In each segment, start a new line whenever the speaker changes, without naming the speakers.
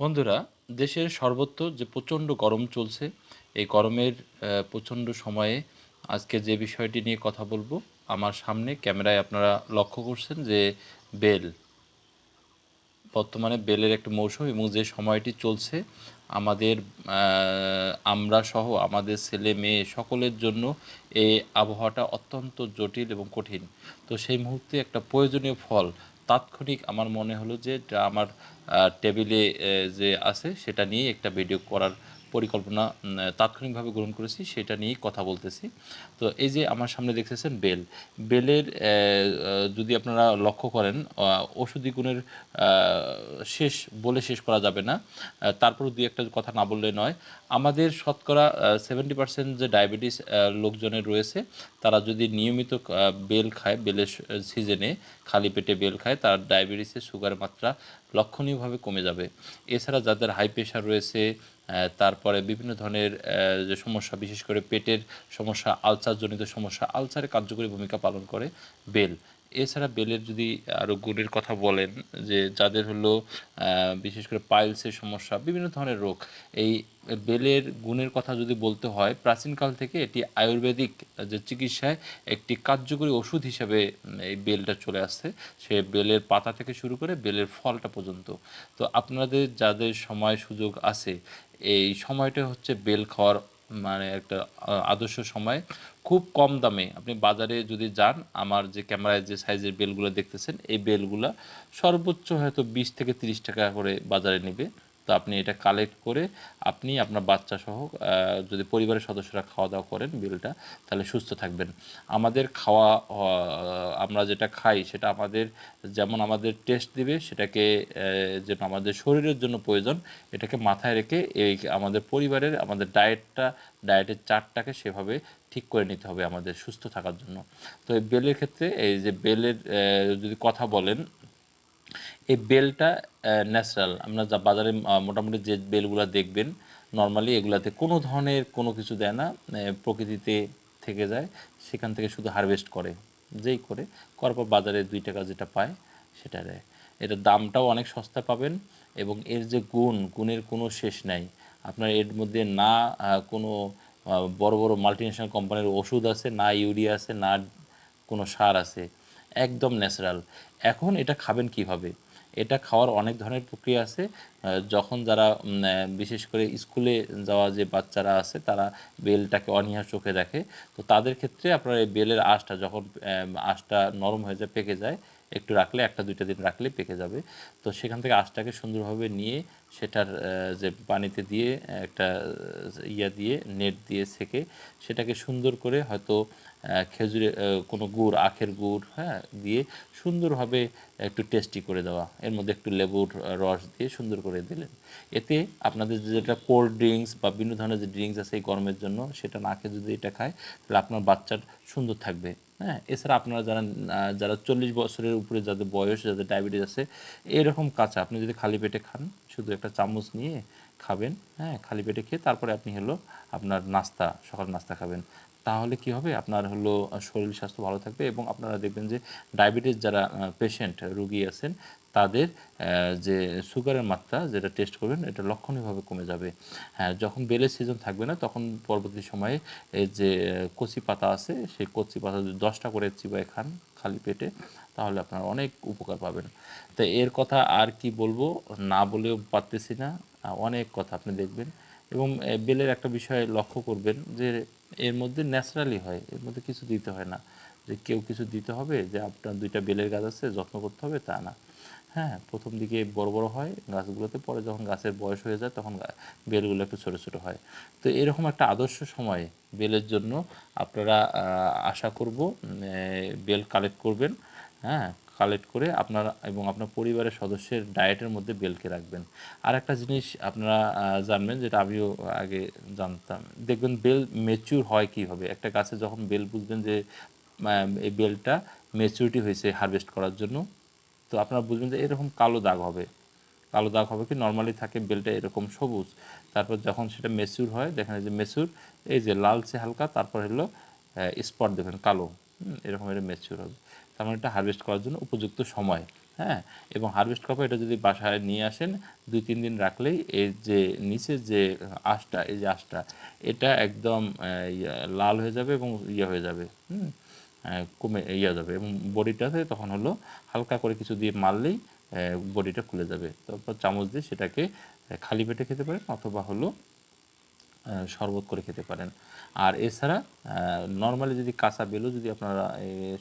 বন্ধুরা, দেশের সর্বত্র যে প্রচণ্ড গরম চলছে, এই গরমের প্রচণ্ড সময়ে আজকে যে বিষয়টি নিয়ে কথা বলব, আমার সামনে ক্যামেরায় আপনারা লক্ষ্য করছেন যে বেল, বর্তমানে বেলের একটা মৌসুম এবং যে সময়টি চলছে, আমাদের আমরা সহ আমাদের ছেলে মেয়ে সকলের জন্য এই আবহাওয়াটা অত্যন্ত জটিল এবং কঠিন। তো সেই মুহূর্তে একটা প্রয়োজনীয় ফল তাৎক্ষণিক আমার মনে হলো যে আমার টেবিলে যে আছে সেটা নিয়ে একটা ভিডিও করার পরিকল্পনা তাৎক্ষণিকভাবে গ্রহণ করেছি, সেটা নিয়েই কথা বলতেছি। তো এই যে আমার সামনে দেখতেছেন বেল, বেলের যদি আপনারা লক্ষ্য করেন ওষুধি গুণের শেষ, বলে শেষ করা যাবে না। তারপরও দুই একটা কথা না বললে নয়। আমাদের শতকরা সেভেন্টি পার্সেন্ট যে ডায়াবেটিস লোকজনের রয়েছে, তারা যদি নিয়মিত বেল খায়, বেলের সিজনে খালি পেটে বেল খায়, তার ডায়াবেটিসের সুগারের মাত্রা লক্ষণীয়ভাবে কমে যাবে। এছাড়া যাদের হাই প্রেশার রয়েছে তারপরে বিভিন্ন ধরনের যে সমস্যা, বিশেষ করে পেটের সমস্যা, আলসারজনিত সমস্যা, আলসারে কার্যকরী ভূমিকা পালন করে বেল। এছাড়া বেলের যদি আরও গুণের কথা বলেন, যে যাদের হলো বিশেষ করে পাইলসের সমস্যা, বিভিন্ন ধরনের রোগ, এই বেলের গুণের কথা যদি বলতে হয় প্রাচীনকাল থেকে এটি আয়ুর্বেদিক যে চিকিৎসায় একটি কার্যকরী ওষুধ হিসাবে এই বেলটা চলে আসছে। সে বেলের পাতা থেকে শুরু করে বেলের ফলটা পর্যন্ত। তো আপনাদের যাদের সময় সুযোগ আছে, এই সময়টা হচ্ছে বেল খাওয়ার মানে একটা আদর্শ সময় খুব কম দামে আপনি বাজারে যদি যান, আমার যে ক্যামেরায় যে সাইজের বেলগুলো দেখতেছেন, এই বেলগুলো সর্বোচ্চ হয়তো বিশ থেকে তিরিশ টাকা করে বাজারে নেবে। তো আপনি এটা কালেক্ট করে আপনি আপনার বাচ্চা সহ যদি পরিবারের সদস্যরা খাওয়া দাওয়া করেন বিলটা, তাহলে সুস্থ থাকবেন। আমাদের খাওয়া আমরা যেটা খাই সেটা আমাদের, যেমন আমাদের টেস্ট দিবে, সেটাকে যেন আমাদের শরীরের জন্য প্রয়োজন, এটাকে মাথায় রেখে এই আমাদের পরিবারের, আমাদের ডায়েটটা ডায়েটের চার্টটাকে সেভাবে ঠিক করে নিতে হবে আমাদের সুস্থ থাকার জন্য। তো এই বেলের ক্ষেত্রে, এই যে বেলের যদি কথা বলেন এই বেলটা ন্যাচারাল আমরা যা বাজারে মোটামুটি যে বেলগুলো দেখবেন নর্মালি এগুলাতে কোনো ধরনের কোনো কিছু দেয় না প্রকৃতিতে থেকে যায়, সেখান থেকে শুধু হারভেস্ট করে, যেই করে, করার পর বাজারে দুই টাকা যেটা পায়, সেটা দেয়। এটার দামটাও অনেক সস্তা পাবেন এবং এর যে গুণ, গুণের কোনো শেষ নাই। আপনার এর মধ্যে না কোনো বড় বড় মাল্টিনেশনাল কোম্পানির ওষুধ আছে, না ইউরিয়া আছে, না কোনো সার আছে একদম ন্যাচারাল। এখন এটা খাবেন কীভাবে? এটা খাওয়ার অনেক ধরনের প্রক্রিয়া আছে। যখন যারা বিশেষ করে স্কুলে যাওয়া যে বাচ্চারা আছে, তারা বেলটাকে অনীহা চোখে দেখে। তো তাদের ক্ষেত্রে আপনার এই বেলের আঁশটা যখন আঁশটা নরম হয়ে যায়, পেকে যায় একটু রাখলে, একটা, দুইটা দিন রাখলে পেকে যাবে। তো সেখান থেকে আঁশটাকে সুন্দরভাবে নিয়ে সেটার যে পানিতে দিয়ে, একটা ইয়া দিয়ে, নেট দিয়ে সেকে সেটাকে সুন্দর করে হয়তো খেজুরে কোনো গুড়, আখের গুড় হ্যাঁ দিয়ে সুন্দরভাবে একটু টেস্টি করে দেওয়া। এর মধ্যে একটু লেবুর রস দিয়ে সুন্দর করে দিলেন। এতে আপনাদের যেটা কোল্ড ড্রিঙ্কস বা বিভিন্ন ধরনের যে ড্রিঙ্কস আছে এই গরমের জন্য, সেটা না খেয়ে যদি এটা খায়, তাহলে আপনার বাচ্চার সুন্দর থাকবে। হ্যাঁ এছাড়া আপনারা যারা যারা চল্লিশ বছরের উপরে যাদের বয়স, যাদের ডায়াবেটিস আছে, এরকম কাঁচা, আপনি যদি খালি পেটে খান, শুধু একটা চামচ নিয়ে খাবেন হ্যাঁ খালি পেটে খেয়ে তারপরে আপনি হলো আপনার নাস্তা, সকাল নাস্তা খাবেন। তাহলে কি হবে? আপনার হলো শরীর স্বাস্থ্য ভালো থাকবে এবং আপনারা দেখবেন যে ডায়াবেটিস যারা পেশেন্ট রুগী আছেন, তাদের যে সুগারের মাত্রা যেটা টেস্ট করবেন, এটা লক্ষণীয়ভাবে কমে যাবে। হ্যাঁ যখন বেলের সিজন থাকবে না, তখন পরবর্তী সময়ে যে কচি পাতা আছে, সেই কচি পাতা যদি দশটা করে চিবায় খান খালি পেটে, তাহলে আপনার অনেক উপকার পাবেন। তো এর কথা আর কি বলব? না বলেও পারতেছি না। অনেক কথা আপনি দেখবেন। এবং বেলের একটা বিষয় লক্ষ্য করবেন যে, এর মধ্যে ন্যাচারালি হয়, এর মধ্যে কিছু দিতে হয় না। যে কেউ কিছু দিতে হবে, যে আপনার দুইটা বেলের গাছ আছে, যত্ন করতে হবে, তা না। হ্যাঁ প্রথম দিকে বড় বড় হয় গাছগুলোতে, পরে যখন গাছের বয়স হয়ে যায়, তখন বেলগুলো একটু ছোটো ছোটো হয়। তো এরকম একটা আদর্শ সময়ে বেলের জন্য আপনারা আশা করব বেল কালেক্ট করবেন। হ্যাঁ কালেক্ট করে আপনার, এবং আপনার পরিবারের সদস্যের ডায়েটের মধ্যে বেলকে রাখবেন। আর একটা জিনিস আপনারা জানবেন যেটা আমিও আগে জানতাম। দেখবেন বেল মেচিউর হয় কীভাবে একটা গাছে যখন বেল বুঝবেন যে এই বেলটা মেচুরিটি হয়েছে হারভেস্ট করার জন্য, তো আপনারা বুঝবেন যে এরকম কালো দাগ হবে। কালো দাগ হবে কি? নর্মালি থাকে বেলটা এরকম সবুজ। তারপর যখন সেটা মেচুর হয়, দেখেন যে মেচুর এই যে লালচে হালকা, তারপর হলো স্পট দেখেন কালো। এরকম এটা মেচুর হবে। তার মানে এটা হারভেস্ট করার জন্য উপযুক্ত সময় হ্যাঁ? এবং হারভেস্ট কপে এটা যদি বাসায় নিয়ে আসেন, দুই, তিন দিন রাখলেই এর যে নিচের যে আঁশটা, এই যে আঁশটা, এটা একদম লাল হয়ে যাবে এবং ইয়ে হয়ে যাবে, হুম? কমে ইয়ে যাবে এবং বডিটাতে তখন হলো হালকা করে কিছু দিয়ে মারলেই বডিটা খুলে যাবে। তারপর চামচ দিয়ে সেটাকে খালি পেটে খেতে পারেন অথবা হলো শরবত করে খেতে পারেন। আর এছাড়া নর্মালি যদি কাঁচা বেলু যদি আপনারা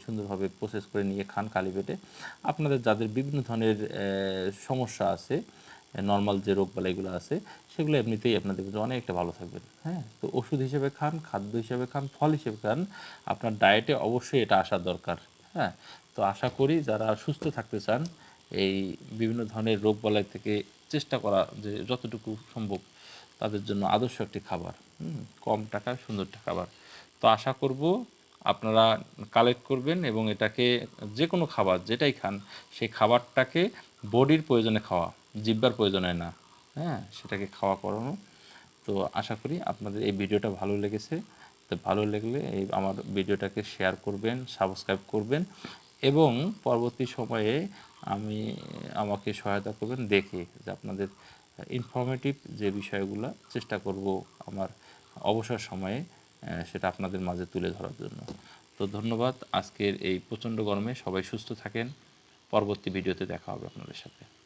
সুন্দরভাবে প্রসেস করে নিয়ে খান খালি পেটে, আপনাদের যাদের বিভিন্ন ধরনের সমস্যা আছে নর্মাল যে রোগবালাইগুলো আছে, সেগুলো এমনিতেই আপনাদের কিন্তু অনেকটা ভালো থাকবেন হ্যাঁ তো ওষুধ হিসেবে খান, খাদ্য হিসেবে খান, ফল হিসেবে খান, আপনার ডায়েটে অবশ্যই এটা আসা দরকার। হ্যাঁ তো আশা করি যারা সুস্থ থাকতে চান, এই বিভিন্ন ধরনের রোগবালাই থেকে চেষ্টা করা যে যতটুকু সম্ভব তাদের জন্য আদর্শ একটি খাবার। কম টাকায় সুন্দর খাবার। তো আশা করব আপনারা কালেক্ট করবেন এবং এটাকে যে কোনো খাবার যেটাই খান, সেই খাবারটাকে বডির প্রয়োজনে খাওয়া, জিব্বার প্রয়োজনে না। হ্যাঁ সেটাকে খাওয়া করানো। তো আশা করি আপনাদের এই ভিডিওটা ভালো লেগেছে। তো ভালো লাগলে এই আমার ভিডিওটাকে শেয়ার করবেন সাবস্ক্রাইব করবেন এবং পরবর্তী সময়ে আমি, আমাকে সহায়তা করবেন দেখে যে আপনাদের ইনফরমেটিভ যে বিষয়গুলো চেষ্টা করব আমার অবসর সময়ে সেটা আপনাদের মাঝে তুলে ধরার জন্য। তো ধন্যবাদ। আজকের এই প্রচণ্ড গরমে সবাই সুস্থ থাকেন। পরবর্তী ভিডিওতে দেখা হবে আপনাদের সাথে।